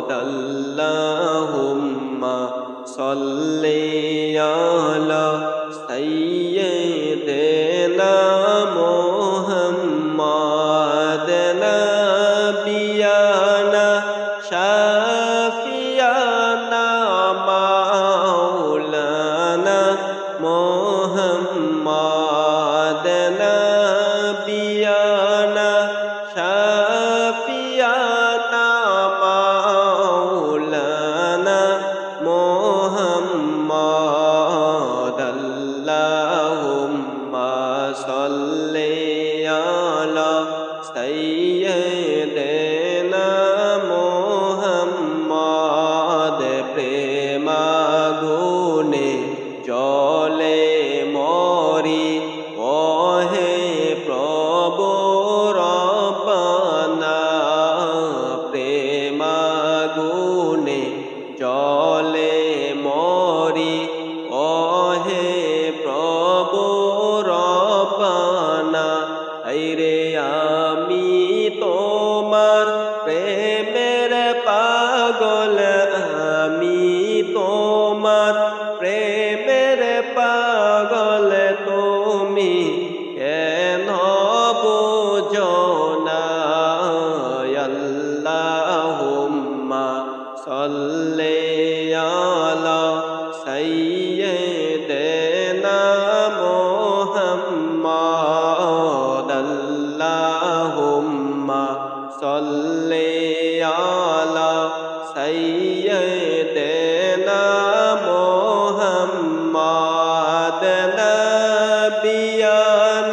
اللهم صلِّ আগুনে জলে মরি অহে প্রভু রব্বানা প্রেমাগুনে জলে মরি অহে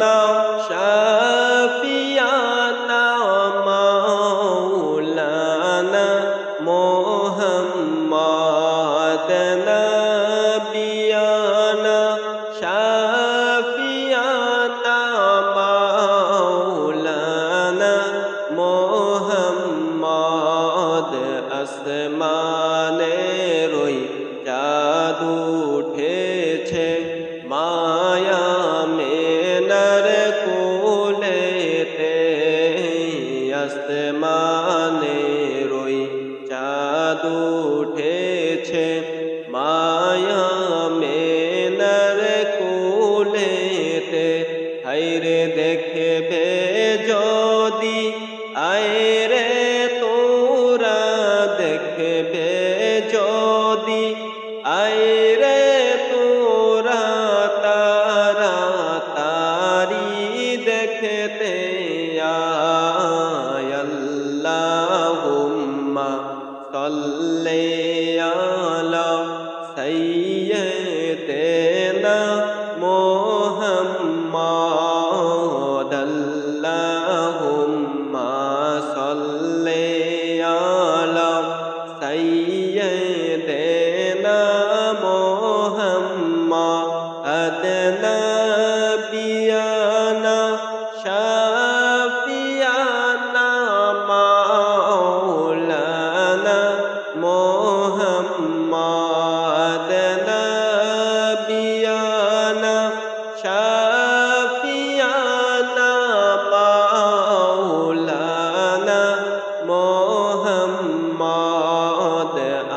না নবী আয়রে তোরা দেখবে যদি আয়রে তোরা তারা তারি দেখতে আল্লাহ সাল there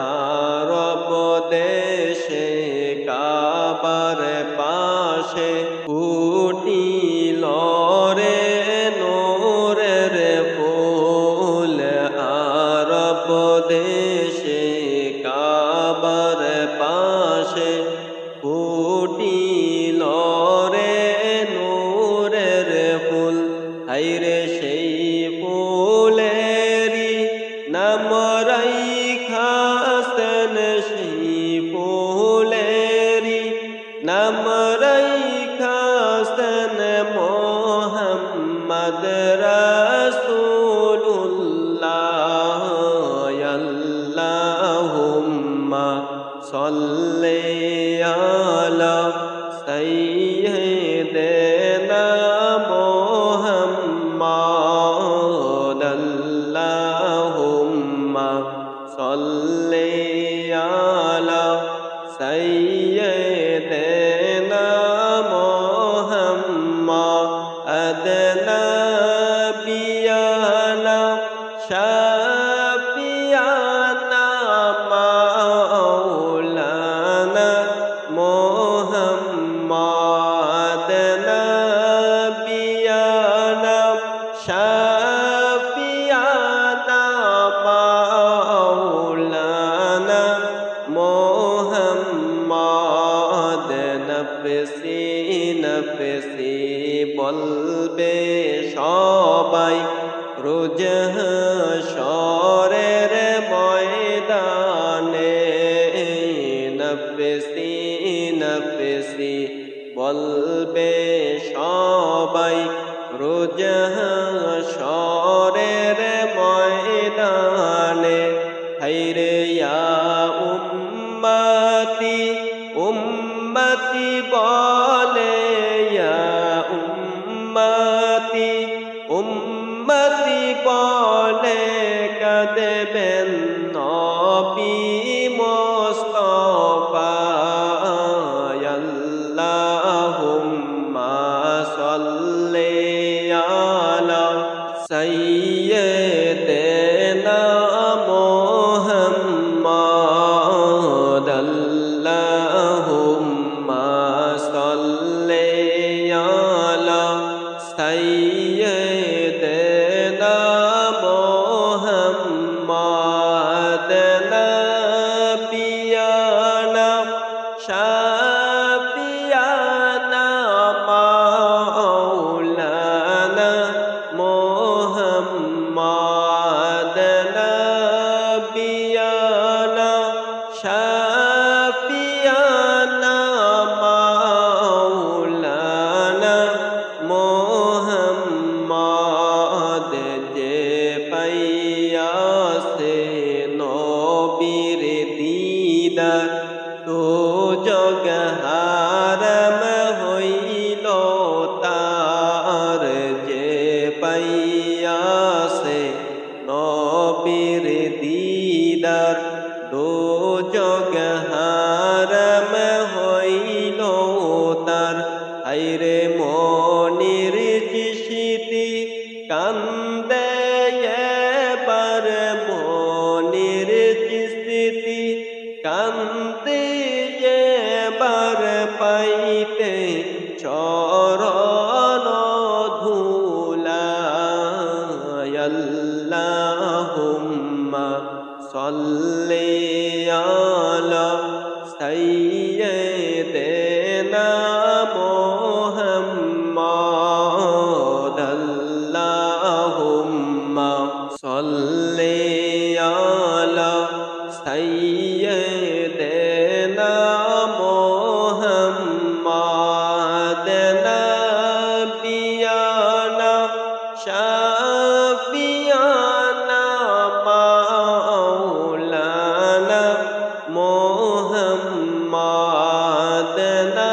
বেশি বলবে সবাই। রোজ সরের ময়দানে নবেসি নবেসি বলবে সবাই। রোজ সরের ময়দানে হাইরে উম্মতি উম্মতি বলে কদবেন নবী মোস্তফা। আল্লাহুম্মা সাল্লি আলা সাইয়্যিদিনা দিদার দো জগ হারম হইল তার। আইরে মনির চিশিতি কান্দে এবার মনির চিশিতি কান্দে এবার পাইতে thấy وَنَنَا